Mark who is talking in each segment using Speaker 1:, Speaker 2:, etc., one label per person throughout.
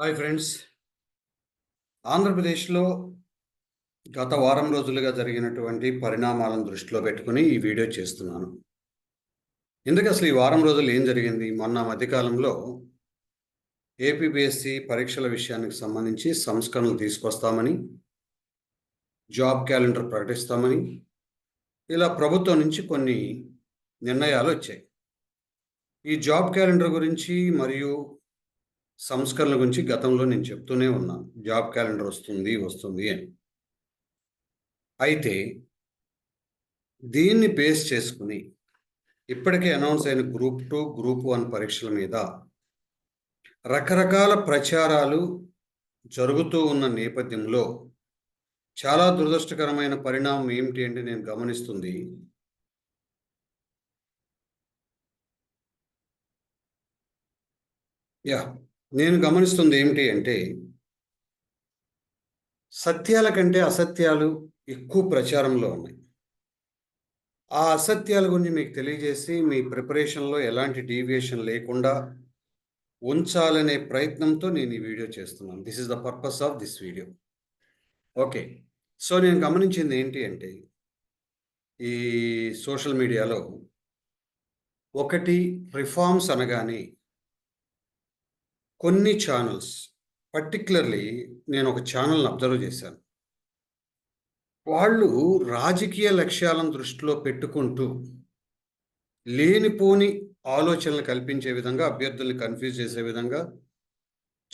Speaker 1: Hi friends. ఆంధ్రప్రదేశ్లో గత వారం రోజులుగా జరిగినటువంటి పరిణామాలను దృష్టిలో పెట్టుకుని ఈ వీడియో చేస్తున్నాను. ఎందుకు అసలు ఈ వారం రోజులు ఏం జరిగింది? మొన్న మధ్యకాలంలో ఏపీబీఎస్సి పరీక్షల విషయానికి సంబంధించి సంస్కరణలు తీసుకొస్తామని జాబ్ క్యాలెండర్ ప్రకటిస్తామని ఇలా ప్రభుత్వం నుంచి కొన్ని నిర్ణయాలు వచ్చాయి. ఈ జాబ్ క్యాలెండర్ గురించి మరియు సంస్కరణల గురించి గతంలో నేను చెప్తూనే ఉన్నాను జాబ్ క్యాలెండర్ వస్తుంది వస్తుంది అని. అయితే దీన్ని బేస్ చేసుకుని ఇప్పటికే అనౌన్స్ అయిన గ్రూప్ టూ గ్రూప్ వన్ పరీక్షల మీద రకరకాల ప్రచారాలు జరుగుతూ ఉన్న నేపథ్యంలో చాలా దురదృష్టకరమైన పరిణామం ఏమిటి అంటే నేను గమనిస్తుంది. యా. నేను గమనిస్తుంది ఏమిటి అంటే సత్యాల కంటే అసత్యాలు ఎక్కువ ప్రచారంలో ఉన్నాయి. ఆ అసత్యాల గురించి మీకు తెలియజేసి మీ ప్రిపరేషన్లో ఎలాంటి డీవియేషన్ లేకుండా ఉంచాలనే ప్రయత్నంతో నేను ఈ వీడియో చేస్తున్నాను. This is the purpose of this video okay so నేను గమనించింది ఏంటి అంటే ఈ సోషల్ మీడియాలో ఒకటి రిఫార్మ్స్ అనగానే కొన్ని ఛానల్స్ పర్టికులర్లీ నేను ఒక ఛానల్ని అబ్జర్వ్ చేశాను. వాళ్ళు రాజకీయ లక్ష్యాలను దృష్టిలో పెట్టుకుంటూ లేనిపోని ఆలోచనలు కల్పించే విధంగా అభ్యర్థుల్ని కన్ఫ్యూజ్ చేసే విధంగా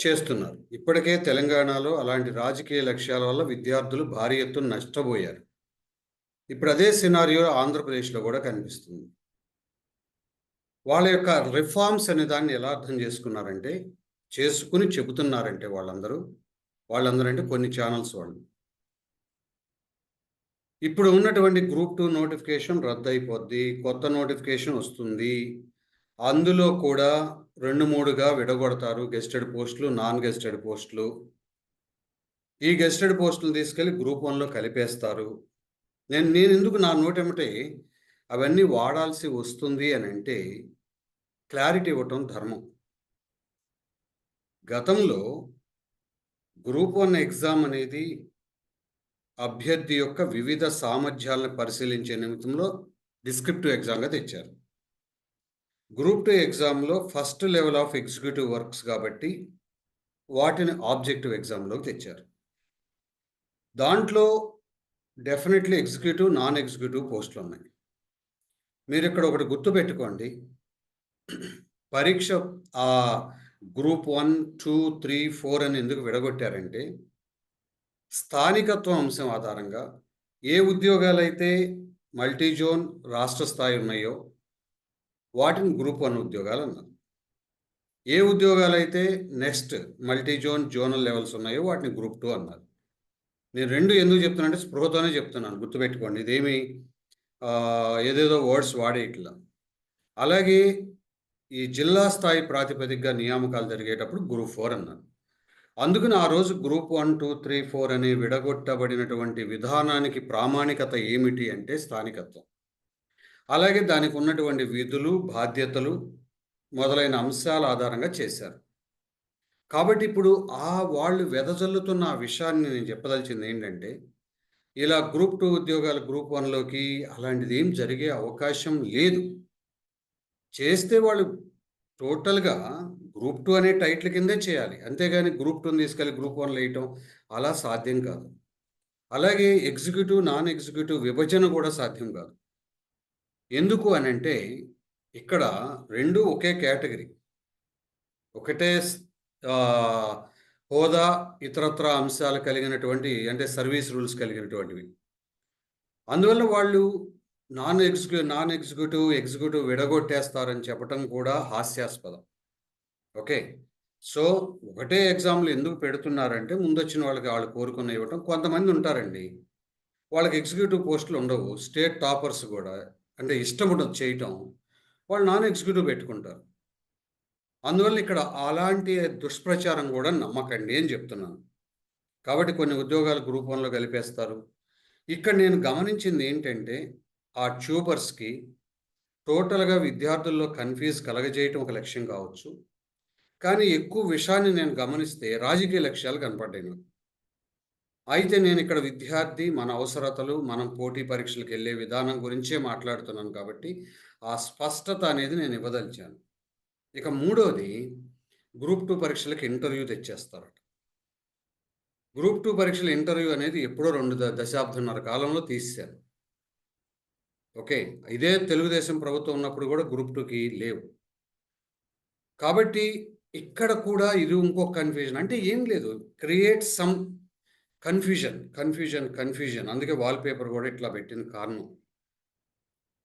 Speaker 1: చేస్తున్నారు. ఇప్పటికే తెలంగాణలో అలాంటి రాజకీయ లక్ష్యాల వల్ల విద్యార్థులు భారీ ఎత్తున నష్టపోయారు. ఇప్పుడు అదే సినారియో ఆంధ్రప్రదేశ్లో కూడా కనిపిస్తుంది. వాళ్ళ యొక్క రిఫార్మ్స్ అనే దాన్ని ఎలా అర్థం చేసుకున్నారంటే చేసుకుని చెబుతున్నారంటే వాళ్ళందరూ వాళ్ళందరూ అంటే కొన్ని ఛానల్స్ వాళ్ళు. ఇప్పుడు ఉన్నటువంటి గ్రూప్ టూ నోటిఫికేషన్ రద్దు అయిపోద్ది కొత్త నోటిఫికేషన్ వస్తుంది. అందులో కూడా రెండు మూడుగా విడగొడతారు గెస్టెడ్ పోస్టులు నాన్ గెస్టెడ్ పోస్టులు. ఈ గెస్టెడ్ పోస్టులు తీసుకెళ్ళి గ్రూప్ వన్లో కలిపేస్తారు. నేను నేను ఎందుకు నా నోటెమటే అవన్నీ వాడాల్సి వస్తుంది అని అంటే క్లారిటీ ఇవ్వటం ధర్మం. గతంలో గ్రూప్ వన్ ఎగ్జామ్ అనేది అభ్యర్థి యొక్క వివిధ సామర్థ్యాలను పరిశీలించే నిమిత్తంలో డిస్క్రిప్టివ్ ఎగ్జామ్గా తెచ్చారు. గ్రూప్ టూ ఎగ్జామ్లో first level of executive works కాబట్టి వాటిని ఆబ్జెక్టివ్ ఎగ్జామ్లోకి తెచ్చారు. దాంట్లో డెఫినెట్లీ ఎగ్జిక్యూటివ్ నాన్ ఎగ్జిక్యూటివ్ పోస్టులు ఉన్నాయి. మీరు ఇక్కడ ఒకటి గుర్తుపెట్టుకోండి. పరీక్ష ఆ group one two three four అని ఎందుకు విడగొట్టారంటే స్థానికత్వం అంశం ఆధారంగా ఏ ఉద్యోగాలైతే మల్టీ జోన్ రాష్ట్ర స్థాయి ఉన్నాయో వాటిని గ్రూప్ వన్ ఉద్యోగాలు అన్నారు. ఏ ఉద్యోగాలైతే next multi zone zonal levels ఉన్నాయో వాటిని గ్రూప్ టూ అన్నారు. నేను రెండు ఎందుకు చెప్తున్నానంటే స్పృహతోనే చెప్తున్నాను గుర్తుపెట్టుకోండి. ఇదేమి ఏదేదో వర్డ్స్ వాడే ఇట్లా అలాగే ఈ జిల్లా స్థాయి ప్రాతిపదికగా నియామకాలు జరిగేటప్పుడు గ్రూప్ ఫోర్ అన్నారు. అందుకని ఆ రోజు group one two three four అనే విడగొట్టబడినటువంటి విధానానికి ప్రామాణికత ఏమిటి అంటే స్థానికత్వం. అలాగే దానికి ఉన్నటువంటి విధులు బాధ్యతలు మొదలైన అంశాల ఆధారంగా చేశారు. కాబట్టి ఇప్పుడు ఆ వాళ్ళు వెదజల్లుతున్న ఆ విషయాన్ని నేను చెప్పదలిచింది ఏంటంటే ఇలా గ్రూప్ టూ ఉద్యోగాలు గ్రూప్ వన్లోకి అలాంటిది ఏం జరిగే అవకాశం లేదు. చేస్తే వాళ్ళు టోటల్గా గ్రూప్ టూ అనే టైటిల్ కిందే చేయాలి. అంతేగాని గ్రూప్ టూని తీసుకెళ్ళి గ్రూప్ వన్లో వేయటం అలా సాధ్యం కాదు. అలాగే ఎగ్జిక్యూటివ్ నాన్ ఎగ్జిక్యూటివ్ విభజన కూడా సాధ్యం కాదు. ఎందుకు అని అంటే ఇక్కడ రెండు ఒకే కేటగిరీ. ఒకటే హోదా ఇతరత్ర అంశాలు కలిగినటువంటి అంటే సర్వీస్ రూల్స్ కలిగినటువంటివి. అందువల్ల వాళ్ళు నాన్ ఎగ్జిక్యూ నాన్ ఎగ్జిక్యూటివ్ ఎగ్జిక్యూటివ్ విడగొట్టేస్తారని చెప్పడం కూడా హాస్యాస్పదం. ఓకే. సో ఒకటే ఎగ్జామ్లు ఎందుకు పెడుతున్నారంటే ముందు వచ్చిన వాళ్ళకి వాళ్ళు కోరుకున్న ఇవ్వటం. కొంతమంది ఉంటారండి. వాళ్ళకి ఎగ్జిక్యూటివ్ పోస్టులు ఉండవు. స్టేట్ టాపర్స్ కూడా. అంటే ఇష్టం ఉండదు చేయటం. వాళ్ళు నాన్ ఎగ్జిక్యూటివ్ పెట్టుకుంటారు. అందువల్ల ఇక్కడ అలాంటి దుష్ప్రచారం కూడా నమ్మకండి అని చెప్తున్నాను. కాబట్టి కొన్ని ఉద్యోగాలు గ్రూప్ వన్లో కలిపేస్తారు. ఇక్కడ నేను గమనించింది ఏంటంటే ఆ ట్యూబర్స్కి టోటల్గా విద్యార్థుల్లో కన్ఫ్యూజ్ కలగజేయటం ఒక లక్ష్యం కావచ్చు. కానీ ఎక్కువ విషయాన్ని నేను గమనిస్తే రాజకీయ లక్ష్యాలు కనపడ్డాయి నాకు. అయితే నేను ఇక్కడ విద్యార్థి మన అవసరతలు మనం పోటీ పరీక్షలకు వెళ్ళే విధానం గురించే మాట్లాడుతున్నాను కాబట్టి ఆ స్పష్టత అనేది నేను ఇవ్వదలిచాను. ఇక మూడోది గ్రూప్ టూ పరీక్షలకు ఇంటర్వ్యూ తెచ్చేస్తారట. గ్రూప్ టూ పరీక్షల ఇంటర్వ్యూ అనేది ఎప్పుడో రెండు దశాబ్దంన్నర కాలంలో తీశారు ఓకే ఇదే తెలుగుదేశం ప్రభుత్వం ఉన్నప్పుడు కూడా గ్రూప్ టూకి లేవు. కాబట్టి ఇక్కడ కూడా ఇది ఇంకో కన్ఫ్యూజన్ అంటే ఏం లేదు. Create some confusion confusion confusion అందుకే వాల్ పేపర్ కూడా ఇట్లా పెట్టిన కారణం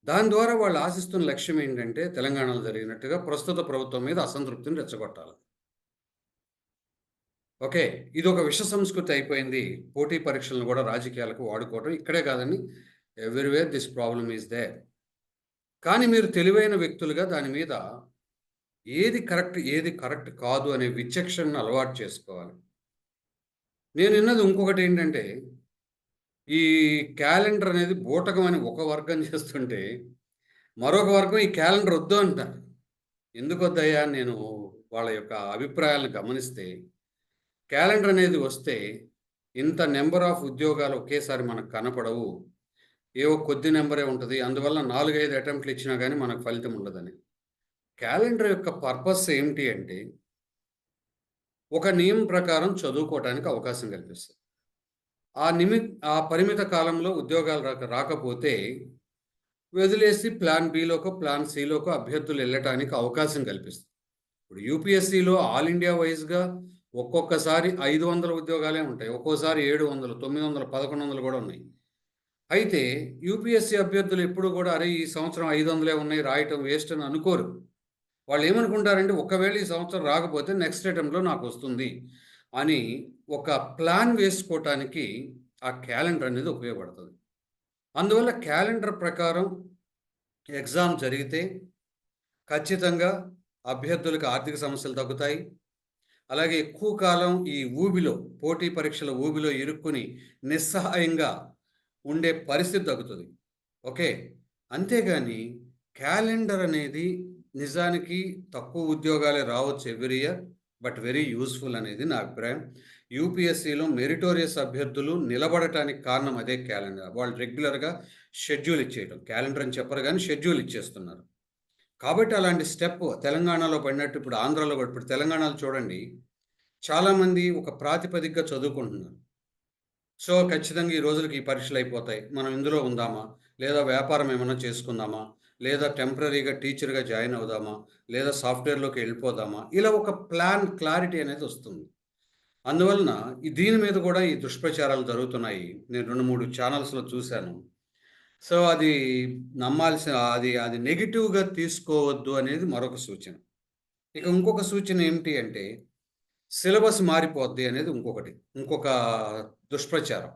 Speaker 1: దాని ద్వారా వాళ్ళు ఆశిస్తున్న లక్ష్యం ఏంటంటే తెలంగాణలో జరిగినట్టుగా ప్రస్తుత ప్రభుత్వం మీద అసంతృప్తిని రెచ్చగొట్టాలి. ఓకే ఇది ఒక విష సంస్కృతి అయిపోయింది. పోటీ పరీక్షలను కూడా రాజకీయాలకు వాడుకోవడం ఇక్కడే కాదని everywhere this problem is there కానీ మీరు తెలివైన వ్యక్తులుగా దాని మీద ఏది కరెక్ట్ ఏది కరెక్ట్ కాదు అనే విచక్షణను అలవాటు చేసుకోవాలి. నేను విన్నది ఇంకొకటి ఏంటంటే ఈ క్యాలెండర్ అనేది బూటకం అని ఒక వర్గం చేస్తుంటే మరొక వర్గం ఈ క్యాలెండర్ వద్దు అంటారు. ఎందుకు వద్దయ్యా? నేను వాళ్ళ యొక్క అభిప్రాయాలను గమనిస్తే క్యాలెండర్ అనేది వస్తే ఇంత నెంబర్ ఆఫ్ ఉద్యోగాలు ఒకేసారి మనకు కనపడవు. ఏవో కొద్ది నెంబరే ఉంటుంది. అందువల్ల నాలుగైదు అటెంప్ట్లు ఇచ్చినా కానీ మనకు ఫలితం ఉండదని. క్యాలెండర్ యొక్క పర్పస్ ఏమిటి అంటే ఒక నియమం ప్రకారం చదువుకోవటానికి అవకాశం కల్పిస్తుంది. ఆ నిమి ఆ పరిమిత కాలంలో ఉద్యోగాలు రాక రాకపోతే వదిలేసి ప్లాన్ బిలోకో ప్లాన్ సిలోకో అభ్యర్థులు వెళ్ళటానికి అవకాశం కల్పిస్తుంది. ఇప్పుడు యూపీఎస్సిలో ఆల్ ఇండియా వైజ్గా ఒక్కొక్కసారి ఐదు వందల ఉద్యోగాలే ఉంటాయి. ఒక్కోసారి ఏడు వందలు తొమ్మిది వందలు పదకొండు వందలు కూడా ఉన్నాయి. అయితే యూపీఎస్సీ అభ్యర్థులు ఎప్పుడు కూడా అరే ఈ సంవత్సరం ఐదు వందలే ఉన్నాయి రాయటం వేస్ట్ అని అనుకోరు. వాళ్ళు ఏమనుకుంటారంటే ఒకవేళ ఈ సంవత్సరం రాకపోతే నెక్స్ట్ అటెంప్ట్లో నాకు వస్తుంది అని ఒక ప్లాన్ వేసుకోవటానికి ఆ క్యాలెండర్ అనేది ఉపయోగపడుతుంది. అందువల్ల క్యాలెండర్ ప్రకారం ఎగ్జామ్ జరిగితే ఖచ్చితంగా అభ్యర్థులకు ఆర్థిక సమస్యలు తగ్గుతాయి. అలాగే ఎక్కువ కాలం ఈ ఊబిలో పోటీ పరీక్షల ఊబిలో ఇరుక్కుని నిస్సహాయంగా ఉండే పరిస్థితి తగ్గుతుంది. ఓకే? అంతేగాని క్యాలెండర్ అనేది నిజానికి తక్కువ ఉద్యోగాలే రావచ్చు every year but very useful అనేది నా అభిప్రాయం. యూపీఎస్సీలో మెరిటోరియస్ అభ్యర్థులు నిలబడటానికి కారణం అదే క్యాలెండర్. వాళ్ళు రెగ్యులర్గా షెడ్యూల్ ఇచ్చేయటం. క్యాలెండర్ అని చెప్పరు కానీ షెడ్యూల్ ఇచ్చేస్తున్నారు. కాబట్టి అలాంటి స్టెప్ తెలంగాణలో పడినట్టు ఇప్పుడు ఆంధ్రాలో కూడా ఇప్పుడు తెలంగాణలో చూడండి. చాలామంది ఒక ప్రాతిపదికగా చదువుకుంటున్నారు. సో ఖచ్చితంగా ఈ రోజులకి ఈ పరీక్షలు అయిపోతాయి. మనం ఇందులో ఉందామా? లేదా వ్యాపారం ఏమైనా చేసుకుందామా? లేదా టెంపరీగా టీచర్గా జాయిన్ అవుదామా? లేదా సాఫ్ట్వేర్లోకి వెళ్ళిపోదామా? ఇలా ఒక ప్లాన్ క్లారిటీ అనేది వస్తుంది. అందువలన దీని మీద కూడా ఈ దుష్ప్రచారాలు జరుగుతున్నాయి. నేను రెండు మూడు ఛానల్స్లో చూశాను. సో అది నమ్మాల్సిన అది అది నెగిటివ్గా తీసుకోవద్దు అనేది మరొక సూచన. ఇక ఇంకొక సూచన ఏమిటి అంటే సిలబస్ మారిపోద్ది అనేది ఇంకొకటి. ఇంకొక దుష్ప్రచారం.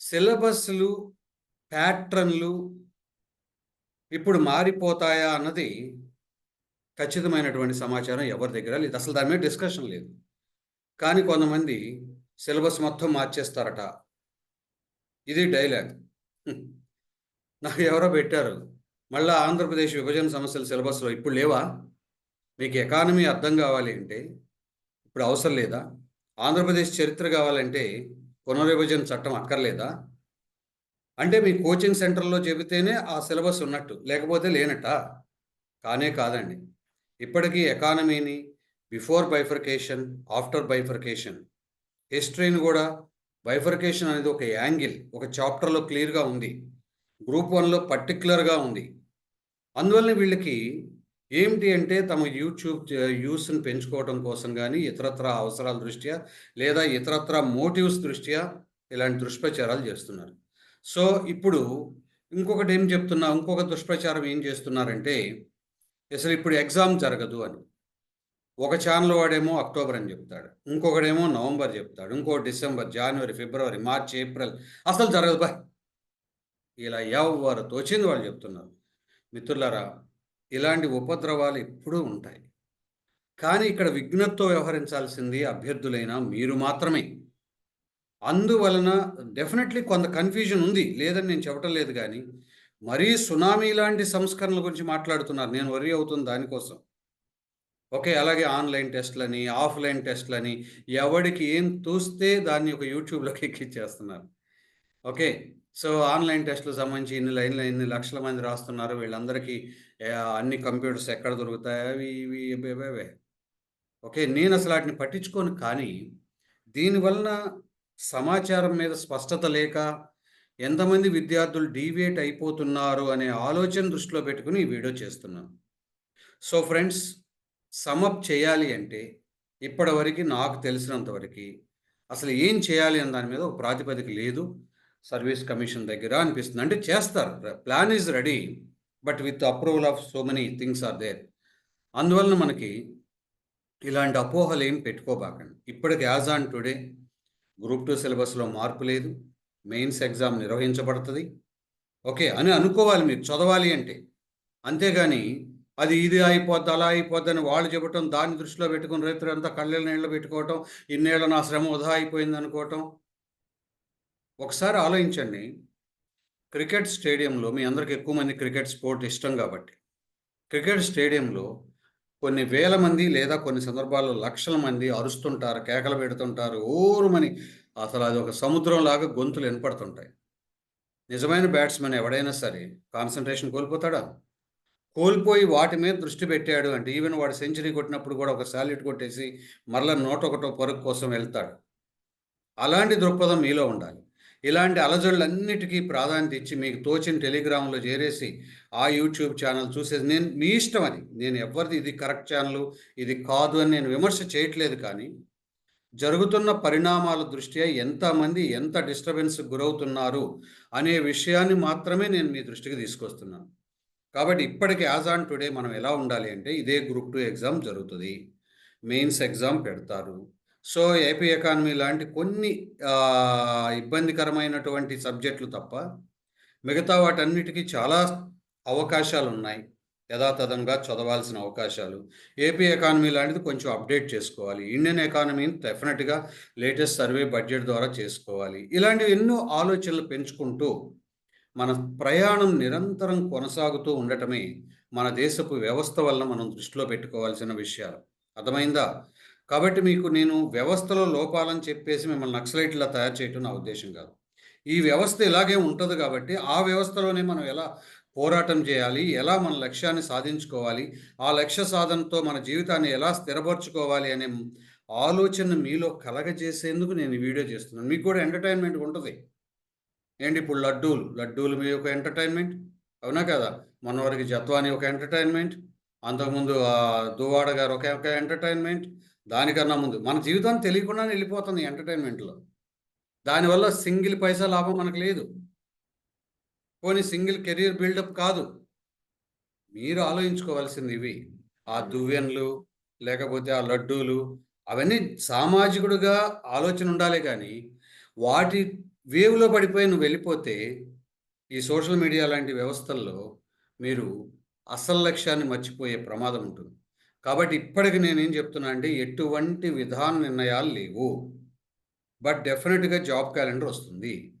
Speaker 1: సిలబస్లు ప్యాట్రన్లు ఇప్పుడు మారిపోతాయా అన్నది ఖచ్చితమైనటువంటి సమాచారం ఎవరి దగ్గర లేదు. అసలు దాని మీద డిస్కషన్ లేదు. కానీ కొంతమంది సిలబస్ మొత్తం మార్చేస్తారట. ఇది డైలాగ్. నాకు ఎవరో పెట్టారు. మళ్ళీ ఆంధ్రప్రదేశ్ విభజన సమస్యల సిలబస్లో ఇప్పుడు లేవా? మీకు ఎకానమీ అర్థం కావాలి అంటే ఇప్పుడు అవసరం లేదా? ఆంధ్రప్రదేశ్ చరిత్ర కావాలంటే పునర్విభజన చట్టం అక్కర్లేదా? అంటే మీ కోచింగ్ సెంటర్లో చెబితేనే ఆ సిలబస్ ఉన్నట్టు లేకపోతే లేనట కానే కాదండి. ఇప్పటికీ ఎకానమీని బిఫోర్ బైఫర్కేషన్ ఆఫ్టర్ బైఫర్కేషన్ హిస్టరీని కూడా బైఫర్కేషన్ అనేది ఒక యాంగిల్ ఒక చాప్టర్లో క్లియర్గా ఉంది. గ్రూప్ వన్లో పర్టిక్యులర్గా ఉంది. అందువల్ల వీళ్ళకి ఏమిటి అంటే తమ యూట్యూబ్ యూస్ని పెంచుకోవడం కోసం కానీ ఇతరత్ర అవసరాల దృష్ట్యా లేదా ఇతరత్ర మోటివ్స్ దృష్ట్యా ఇలాంటి దుష్ప్రచారాలు చేస్తున్నారు. సో ఇప్పుడు ఇంకొకటి ఏం చెప్తున్నా ఇంకొక దుష్ప్రచారం ఏం చేస్తున్నారంటే అసలు ఇప్పుడు ఎగ్జామ్ జరగదు అని. ఒక ఛానల్ వాడేమో అక్టోబర్ అని చెప్తాడు. ఇంకొకడేమో నవంబర్ చెప్తాడు. ఇంకో డిసెంబర్ జనవరి ఫిబ్రవరి మార్చి ఏప్రిల్ అసలు జరగదు. బా! ఇలా ఎవరు తోచింది వాళ్ళు చెప్తున్నారు. మిత్రులారా ఇలాంటి ఉపద్రవాలు ఎప్పుడూ ఉంటాయి. కానీ ఇక్కడ విఘ్నతతో వ్యవహరించాల్సింది అభ్యర్థులైన మీరు మాత్రమే. అందువలన డెఫినెట్లీ కొంత కన్ఫ్యూజన్ ఉంది. లేదని నేను చెప్పటం లేదు కానీ మరీ సునామీ లాంటి సంస్కరణల గురించి మాట్లాడుతున్నారు. నేను వరి అవుతుంది దానికోసం. ఓకే అలాగే ఆన్లైన్ టెస్ట్లని ఆఫ్లైన్ టెస్ట్లని ఎవడికి ఏం తూస్తే దాన్ని ఒక యూట్యూబ్లోకి ఎక్కిచ్చేస్తున్నారు. ఓకే సో ఆన్లైన్ టెస్ట్లు సంబంధించి ఇన్ని లైన్లు ఇన్ని లక్షల మంది రాస్తున్నారు. వీళ్ళందరికీ అన్ని కంప్యూటర్స్ ఎక్కడ దొరుకుతాయి? అవి ఇవి ఓకే నేను అసలు వాటిని పట్టించుకోను కానీ దీనివలన సమాచారం మీద స్పష్టత లేక ఎంతమంది విద్యార్థులు డీవియేట్ అయిపోతున్నారు అనే ఆలోచన దృష్టిలో పెట్టుకుని ఈ వీడియో చేస్తున్నాను. సో ఫ్రెండ్స్ సమప్ చేయాలి అంటే ఇప్పటివరకు నాకు తెలిసినంతవరకు అసలు ఏం చేయాలి అని దాని మీద ఒక ప్రాతిపదిక లేదు. సర్వీస్ కమిషన్ దగ్గర అనిపిస్తుంది. అంటే చేస్తారు. Plan is ready. But with approval of so many things are there. అందువలన మనకి ఇలాంటి అపోహలు ఏం పెట్టుకోబాకండి. ఇప్పటికి as on today group two సిలబస్లో మార్పు లేదు. మెయిన్స్ ఎగ్జామ్ నిర్వహించబడుతుంది. ఓకే అని అనుకోవాలి మీరు. చదవాలి అంటే. అంతేగాని అది ఇది అయిపోద్ది అలా అయిపోద్ది అని వాళ్ళు చెప్పటం దాన్ని దృష్టిలో పెట్టుకుని రైతులు అంతా కళ్ళ నీళ్ళు పెట్టుకోవటం ఇన్నేళ్ళ నా శ్రమ వృధా అయిపోయింది అనుకోవటం ఒకసారి ఆలోచించండి. క్రికెట్ స్టేడియంలో మీ అందరికి ఎక్కువ మంది క్రికెట్ స్పోర్ట్ ఇష్టం కాబట్టి. క్రికెట్ స్టేడియంలో కొన్ని వేల మంది లేదా కొన్ని సందర్భాల్లో లక్షల మంది అరుస్తుంటారు కేకలు పెడుతుంటారు ఊరుమని అసలు అది ఒక సముద్రం లాగా గొంతులు వినపడుతుంటాయి. నిజమైన బ్యాట్స్మెన్ ఎవడైనా సరే కాన్సన్ట్రేషన్ కోల్పోతాడా? కోల్పోయి వాటి మీద దృష్టి పెట్టాడు అంటే ఈవెన్ వాడు సెంచరీ కొట్టినప్పుడు కూడా ఒక శాల్యూట్ కొట్టేసి మరలా నూట ఒకటో పరుగు కోసం వెళ్తాడు. అలాంటి దృక్పథం మీలో ఉండాలి. ఇలాంటి అలజడులన్నిటికీ ప్రాధాన్యత ఇచ్చి మీకు తోచిన టెలిగ్రామ్లో చేరేసి ఆ యూట్యూబ్ ఛానల్ చూసేది నేను మీ ఇష్టం అది. నేను ఎవరిది ఇది కరెక్ట్ ఛానల్ ఇది కాదు అని నేను విమర్శ చేయట్లేదు కానీ జరుగుతున్న పరిణామాల దృష్ట్యా ఎంతమంది ఎంత డిస్టర్బెన్స్ గురవుతున్నారు అనే విషయాన్ని మాత్రమే నేను మీ దృష్టికి తీసుకొస్తున్నాను. కాబట్టి ఇప్పటికి యాజ్ ఆన్ టుడే మనం ఎలా ఉండాలి అంటే ఇదే గ్రూప్ టూ ఎగ్జామ్ జరుగుతుంది. మెయిన్స్ ఎగ్జామ్ పెడతారు. సో ఏపీ ఎకానమీ లాంటి కొన్ని ఇబ్బందికరమైనటువంటి సబ్జెక్టులు తప్ప మిగతా వాటన్నిటికీ చాలా అవకాశాలు ఉన్నాయి యథాతథంగా చదవాల్సిన అవకాశాలు. ఏపీ ఎకానమీ లాంటిది కొంచెం అప్డేట్ చేసుకోవాలి. ఇండియన్ ఎకానమీని డెఫినెట్గా లేటెస్ట్ సర్వే బడ్జెట్ ద్వారా చేసుకోవాలి. ఇలాంటివి ఎన్నో ఆలోచనలు పెంచుకుంటూ మన ప్రయాణం నిరంతరం కొనసాగుతూ ఉండటమే మన దేశపు వ్యవస్థ వల్ల మనం దృష్టిలో పెట్టుకోవాల్సిన విషయాలు. అర్థమైందా? కాబట్టి మీకు నేను వ్యవస్థలో లోపాలని చెప్పేసి మిమ్మల్ని నక్సలైట్లా తయారు చేయటం నా ఉద్దేశం కాదు. ఈ వ్యవస్థ ఇలాగే ఉంటుంది కాబట్టి ఆ వ్యవస్థలోనే మనం ఎలా పోరాటం చేయాలి ఎలా మన లక్ష్యాన్ని సాధించుకోవాలి ఆ లక్ష్య సాధనతో మన జీవితాన్ని ఎలా స్థిరపరచుకోవాలి అనే ఆలోచన మీలో కలగజేసేందుకు నేను ఈ వీడియో చేస్తున్నాను. మీకు కూడా ఎంటర్టైన్మెంట్ ఉంటుంది. ఏంటి ఇప్పుడు లడ్డూలు? లడ్డూలు మీ ఒక ఎంటర్టైన్మెంట్? అవునా కదా? మనవరికి జత్వాని ఒక ఎంటర్టైన్మెంట్ అంతకుముందు దువాడ గారు ఒక ఎంటర్టైన్మెంట్ దానికన్నా ముందు మన జీవితం తెలియకుండానే వెళ్ళిపోతుంది ఎంటర్టైన్మెంట్లో. దానివల్ల సింగిల్ పైసా లాభం మనకు లేదు. పోనీ సింగిల్ కెరీర్ బిల్డప్ కాదు. మీరు ఆలోచించుకోవాల్సింది ఇవి. ఆ దువ్వెన్లు లేకపోతే ఆ లడ్డూలు అవన్నీ సామాజికుడుగా ఆలోచన ఉండాలి కానీ వాటి వేవ్లో పడిపోయి నువ్వు వెళ్ళిపోతే ఈ సోషల్ మీడియా లాంటి వ్యవస్థల్లో మీరు అసలు లక్ష్యాన్ని మర్చిపోయే ప్రమాదం ఉంటుంది. కాబట్టి ఇప్పటికి నేనేం చెప్తున్నా అంటే ఎటువంటి విధాన నిర్ణయాలు లేవు. బట్ డెఫినెట్గా జాబ్ క్యాలెండర్ వస్తుంది.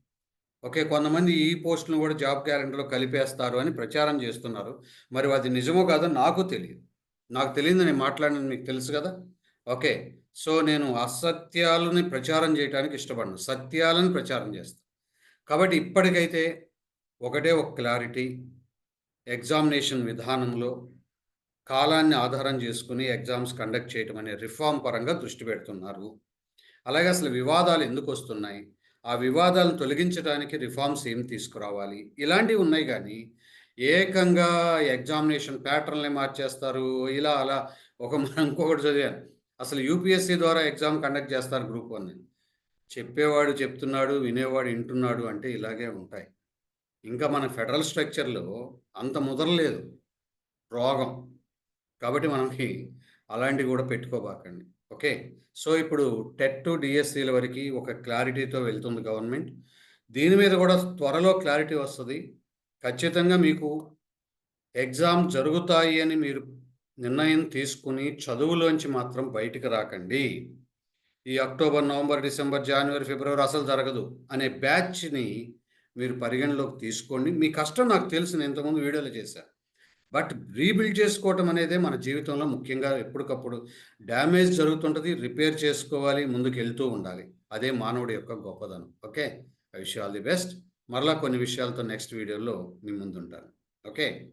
Speaker 1: ఓకే కొంతమంది ఈ పోస్టులను కూడా జాబ్ క్యాలెండర్లో కలిపేస్తారు అని ప్రచారం చేస్తున్నారు. మరి అది నిజమో కాదో నాకు తెలియదు. నాకు తెలియదు నేను మాట్లాడినది మీకు తెలుసు కదా? ఓకే సో నేను అసత్యాలని ప్రచారం చేయడానికి ఇష్టపడను. సత్యాలను ప్రచారం చేస్తాను కాబట్టి ఇప్పటికైతే ఒకటే ఒక క్లారిటీ. ఎగ్జామినేషన్ విధానంలో కాలాన్ని ఆధారం చేసుకుని ఎగ్జామ్స్ కండక్ట్ చేయటం అనే రిఫార్మ్ పరంగా దృష్టి పెడుతున్నారు. అలాగే అసలు వివాదాలు ఎందుకు వస్తున్నాయి? ఆ వివాదాలను తొలగించడానికి రిఫార్మ్స్ ఏం తీసుకురావాలి? ఇలాంటివి ఉన్నాయి కానీ ఏకంగా ఎగ్జామినేషన్ ప్యాటర్న్లే మార్చేస్తారు. ఇలా అలా ఒక మనం ఇంకొకటి చదివాను అసలు యూపీఎస్సీ ద్వారా ఎగ్జామ్ కండక్ట్ చేస్తారు గ్రూప్ వన్. చెప్పేవాడు చెప్తున్నాడు వినేవాడు వింటున్నాడు అంటే ఇలాగే ఉంటాయి. ఇంకా మన ఫెడరల్ స్ట్రక్చర్లో అంత ముదరలేదు. రోగం. కాబట్టి మనకి అలాంటివి కూడా పెట్టుకోబాకండి. ఓకే? సో ఇప్పుడు టెట్ టు డిఎస్సీల వరకు ఒక క్లారిటీతో వెళ్తుంది గవర్నమెంట్. దీని మీద కూడా త్వరలో క్లారిటీ వస్తుంది. ఖచ్చితంగా మీకు ఎగ్జామ్ జరుగుతాయి అని మీరు నిర్ణయం తీసుకుని చదువులోంచి మాత్రం బయటికి రాకండి. ఈ అక్టోబర్ నవంబర్ డిసెంబర్ జనవరి ఫిబ్రవరి అసలు జరగదు అనే బ్యాచ్ని మీరు పరిగణలోకి తీసుకోండి. మీ కష్టం నాకు తెలుసు నేను ఇంతకుముందు వీడియోలో చేశాను బట్ రీబిల్డ్ చేసుకోవటం అనేదే మన జీవితంలో ముఖ్యంగా ఎప్పటికప్పుడు డ్యామేజ్ జరుగుతుంటుంది రిపేర్ చేసుకోవాలి ముందుకు వెళ్తూ ఉండాలి. అదే మానవుడి యొక్క గొప్పదనం. Okay? I wish all the best. మరలా కొన్ని విషయాలతో నెక్స్ట్ వీడియోలో మీ ముందుంటాను. ఓకే?